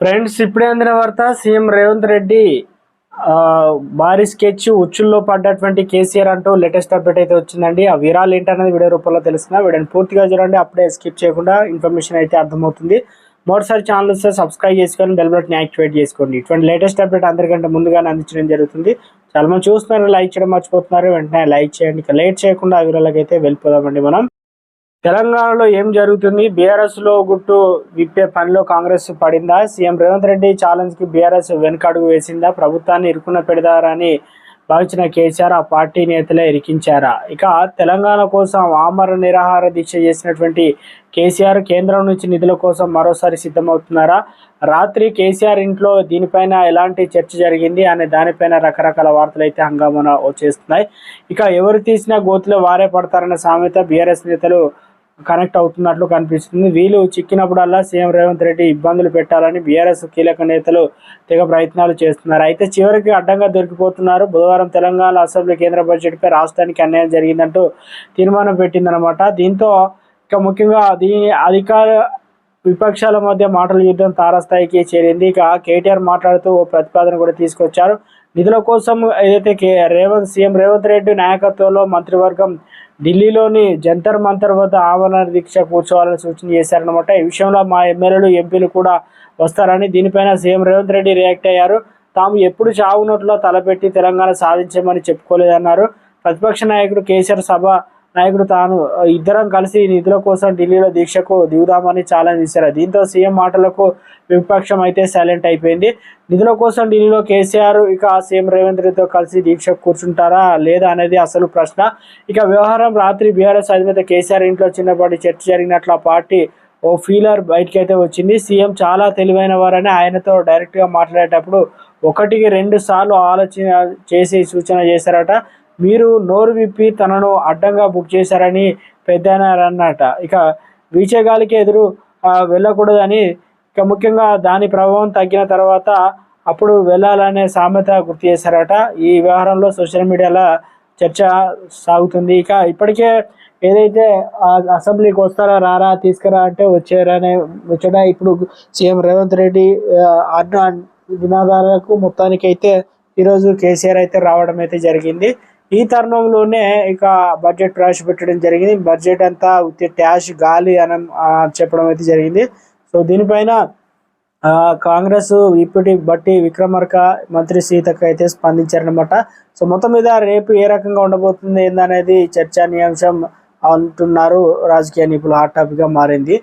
Friends ఇప్పుడే అందిన వార్త సీఎం రేవంత్ రెడ్డి భారీ స్కెచ్ ఉచ్చుల్లో పడ్డటువంటి కేసీఆర్ అంటూ లేటెస్ట్ అప్డేట్ అయితే వచ్చిందండి. ఆ విరాలు ఏంటనేది వీడియో రూపంలో తెలుస్తున్నా వీడియోని పూర్తిగా చూడండి. అప్పుడే స్కిప్ చేయకుండా ఇన్ఫర్మేషన్ అయితే అర్థమవుతుంది. మరోసారి ఛానల్ వస్తే సబ్స్క్రైబ్ చేసుకొని బెల్ బటన్ యాక్టివేట్ చేసుకోండి. ఇటువంటి లేటెస్ట్ అప్డేట్ అందరికంటే ముందుగానే అందించడం జరుగుతుంది. చాలా మంది చూస్తున్నారు లైక్ చేయడం మర్చిపోతున్నారు. వెంటనే లైక్ చేయండి. ఇక లేట్ చేయకుండా ఆ విరాలకైతే అయితే వెళ్ళిపోదామండి మనం. తెలంగాణలో ఏం జరుగుతుంది? బీఆర్ఎస్లో గుట్టు విప్పే పనిలో కాంగ్రెస్ పడిందా? సీఎం రేవంత్ రెడ్డి ఛాలెంజ్కి బీఆర్ఎస్ వెనుకడుగు వేసిందా? ప్రభుత్వాన్ని ఇరుకున పెడతారని భావించిన కేసీఆర్ ఆ పార్టీ నేతలే ఇరికించారా? ఇక తెలంగాణ కోసం ఆమర నిరాహార దీక్ష చేసినటువంటి కేసీఆర్ కేంద్రం నుంచి నిధుల కోసం మరోసారి సిద్ధమవుతున్నారా? రాత్రి కేసీఆర్ ఇంట్లో దీనిపైన ఎలాంటి చర్చ జరిగింది? అనే దానిపైన రకరకాల వార్తలు అయితే హంగామా వచ్చేస్తున్నాయి ఇక ఎవరు తీసినా గోతులు వారే పడతారన్న సామెత బీఆర్ఎస్ నేతలు కనెక్ట్ అవుతున్నట్లు కనిపిస్తుంది. వీళ్ళు చిక్కినప్పుడల్లా సీఎం రేవంత్ రెడ్డి ఇబ్బందులు పెట్టాలని బీఆర్ఎస్ కీలక నేతలు తెగ ప్రయత్నాలు చేస్తున్నారు. అయితే చివరికి అడ్డంగా దొరికిపోతున్నారు. బుధవారం తెలంగాణ అసెంబ్లీ కేంద్ర బడ్జెట్పై రాష్ట్రానికి అన్యాయం జరిగిందంటూ తీర్మానం పెట్టిందనమాట దీంతో ఇక ముఖ్యంగా దీని అధికార విపక్షాల మధ్య మాటల యుద్ధం తారస్థాయికి చేరింది. ఇక కేటీఆర్ మాట్లాడుతూ ఓ ప్రతిపాదన కూడా తీసుకొచ్చారు. నిధుల కోసం ఏదైతే కే రేవంత్ సీఎం రేవంత్ రెడ్డి నాయకత్వంలో మంత్రివర్గం ఢిల్లీలోని జంతర్ మంతర్ వద్ద ఆమరణ దీక్ష కూర్చోవాలని సూచన చేశారనమాట ఈ విషయంలో మా ఎమ్మెల్యేలు ఎంపీలు కూడా వస్తారని దీనిపైన సీఎం రేవంత్ రెడ్డి రియాక్ట్ అయ్యారు. తాము ఎప్పుడు చావునట్లో తలపెట్టి తెలంగాణ సాధించమని చెప్పుకోలేదన్నారు. ప్రతిపక్ష నాయకుడు కేసీఆర్ సభ నాయకుడు తాను ఇద్దరం కలిసి నిధుల కోసం ఢిల్లీలో దీక్షకు దిగుదామని ఛాలెంజ్ ఇచ్చారు దీంతో సీఎం మాటలకు విపక్షం అయితే సైలెంట్ అయిపోయింది. నిధుల కోసం ఢిల్లీలో కేసీఆర్ ఇక సీఎం రేవంత్ రెడ్డితో కలిసి దీక్షకు కూర్చుంటారా లేదా అనేది అసలు ప్రశ్న. ఇక వ్యవహారం రాత్రి బీఆర్ఎస్ అధినేత కేసీఆర్ ఇంట్లో చిన్నపాటి చర్చ జరిగినట్లు ఆ పార్టీ ఓ ఫీలర్ బయటకి అయితే వచ్చింది. సీఎం చాలా తెలివైన వారని ఆయనతో డైరెక్ట్గా మాట్లాడేటప్పుడు ఒకటికి రెండు సార్లు ఆలోచన చేసి సూచన చేశారట. మీరు నోరు విప్పి తనను అడ్డంగా బుక్ చేశారని పెద్దనారన్నట ఇక వీచేగాలికి ఎదురు వెళ్ళకూడదని ఇక ముఖ్యంగా దాని ప్రభావం తగ్గిన తర్వాత అప్పుడు వెళ్ళాలనే సామెత గుర్తు చేశారట. ఈ వ్యవహారంలో సోషల్ మీడియాలో చర్చ సాగుతుంది. ఇక ఇప్పటికే ఏదైతే అసెంబ్లీకి వస్తారా రారా తీసుకురా అంటే వచ్చారనే వచ్చాడ? ఇప్పుడు సీఎం రేవంత్ రెడ్డి అన్న నినాదాలకు మొత్తానికి అయితే ఈరోజు కేసీఆర్ అయితే రావడం అయితే జరిగింది. ఈ తరుణంలోనే ఇక బడ్జెట్ ప్రవేశపెట్టడం జరిగింది. బడ్జెట్ అంతా ఉత్తి ట్యాష్ గాలి అని చెప్పడం అయితే జరిగింది. సో దీనిపైన కాంగ్రెస్ ఇప్పటి బట్టి విక్రమార్క మంత్రి సీతకు అయితే స్పందించారనమాట సో మొత్తం మీద రేపు ఏ రకంగా ఉండబోతుంది ఏందనేది చర్చనీయాంశం అంటున్నారు రాజకీయ నిపుణులు. హాట్ టాపిక్గా మారింది.